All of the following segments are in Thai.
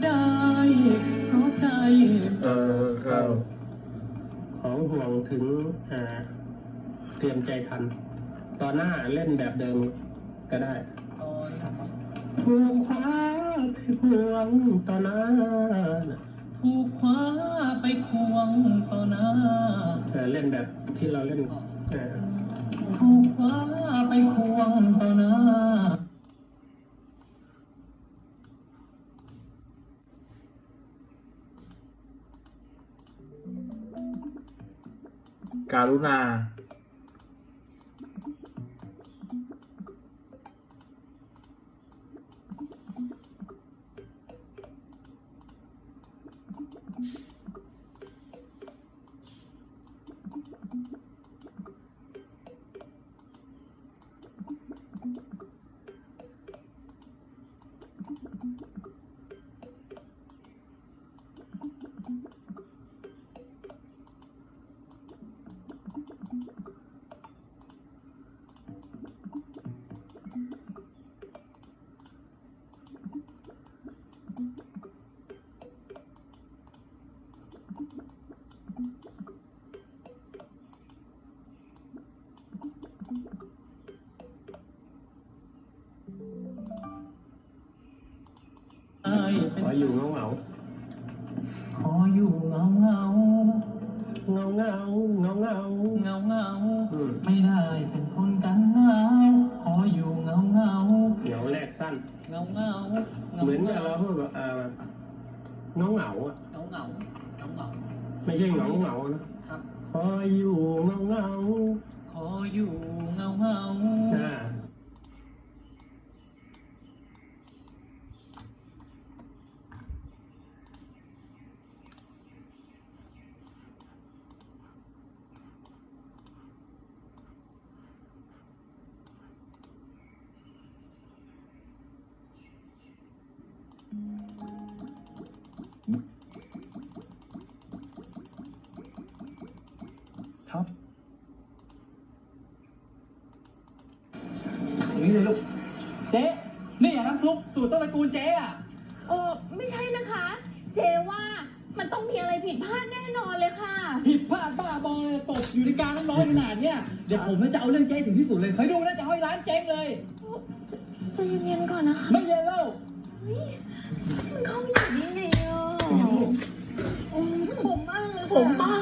ได้เพราะใจ เออครับของห่วงถึงอ่าเตรียมใจทัน ตอนหน้าเล่นแบบเดิมก็ได้ถูกคว้าไปห่วงตอนหน้าถูกคว้าไปควงต่อหน้าเออเล่นแบบที่เราเล่นเออถูกคว้าไปค การุณาได้ ขนออยู่เงาเงาขออยู่เงาเงาเงาเงาเงาเงาเงาเงาอืมไม่ได้เป็นคนกันหนาวขออยู่เงาเงาเหนียวแรกสั้นเงาเงาเหมือนกับเราพูดแบบอ่าเงาเงาอะเงาเงาเงาเงา ไม่ใช่เหงาเหงานะครับขออยู่เงาเงาขออยู่เงาเงาอ่า ครับนี่เลยลูก เจ๊นี่อะน้ำซุปสูตรต้นตระกูลเจ๊อะเออไม่ใช่นะคะ เจว่ามันต้องมีอะไรผิดพลาดแน่นอนเลยค่ะ ผิดพลาดบ้าบอตกอยู่ในการน้ำร้อนขนาดเนี้ยเดี๋ยวผมจะเอาเรื่องเจ๊ถึงที่สุดเลยคอยดูนะจะเอาให้ร้านเจ๊งเลย ใจะเย็นๆก่อนนะคะไม่เย็นแล้ว เฮ้ยมันเข้าอย่างนี้ไงอะอืมผมมากเลยผมมากเลย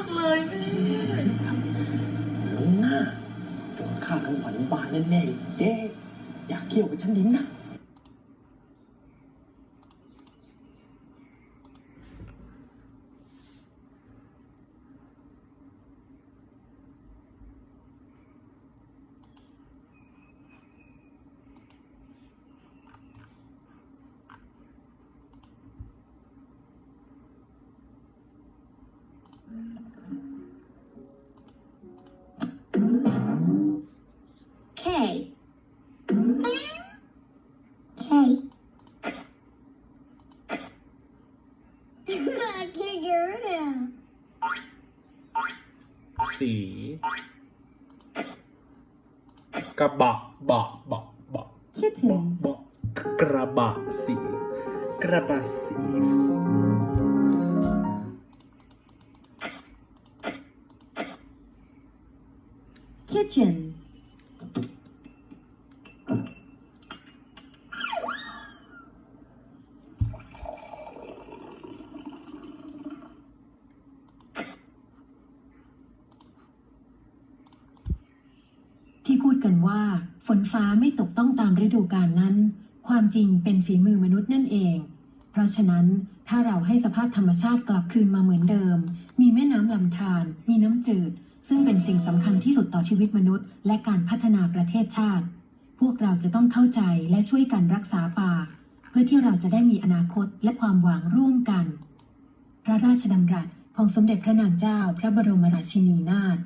น่า โดนฆ่าทั้งขวัญบานแน่ๆเจ๊อยากเกี่ยวกับฉันดิ้งนะ K K I can't get rid of สี กระบะบะบะบะ kittens บะกระบะสี กระบะสี kitchen พูดกันว่า ฝนฟ้าไม่ตกต้องตามฤดูกาลนั้น ความจริงเป็นฝีมือมนุษย์นั่นเอง เพราะฉะนั้นถ้าเราให้สภาพธรรมชาติกลับคืนมาเหมือนเดิม มีแม่น้ำลำธารมีน้ำจืด ซึ่งเป็นสิ่งสำคัญที่สุดต่อชีวิตมนุษย์ และการพัฒนาประเทศชาติ พวกเราจะต้องเข้าใจและช่วยกันรักษาป่า เพื่อที่เราจะได้มีอนาคตและความหวังร่วมกัน พระราชดำรัสของสมเด็จพระนางเจ้า พระบรมราชินีนาถ